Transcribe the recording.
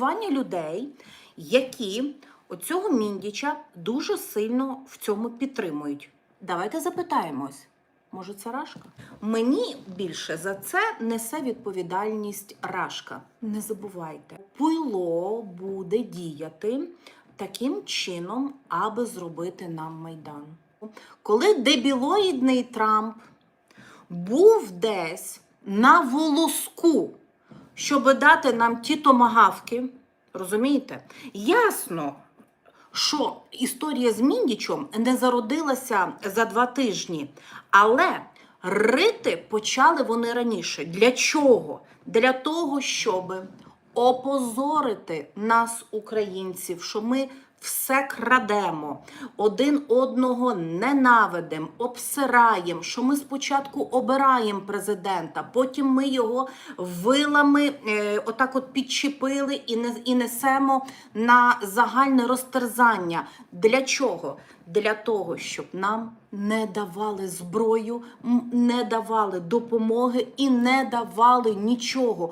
угрупування людей, які оцього міндіча дуже сильно в цьому підтримують. Давайте запитаємось. Може, це Рашка? Мені більше за це несе відповідальність Рашка. Не забувайте, пуйло буде діяти таким чином, аби зробити нам майдан. Коли дебілоїдний Трамп був десь на волоску, щоб дати нам ті томагавки, розумієте? Ясно, що історія з Міндічом не зародилася за два тижні, але рити почали вони раніше. Для чого? Для того, щоб опозорити нас, українців, що ми все крадемо, один одного ненавидимо, обсираємо, що ми спочатку обираємо президента, потім ми його вилами е, отак от підчепили і, не, і несемо на загальне розтерзання. Для чого? Для того, щоб нам не давали зброю, не давали допомоги і не давали нічого.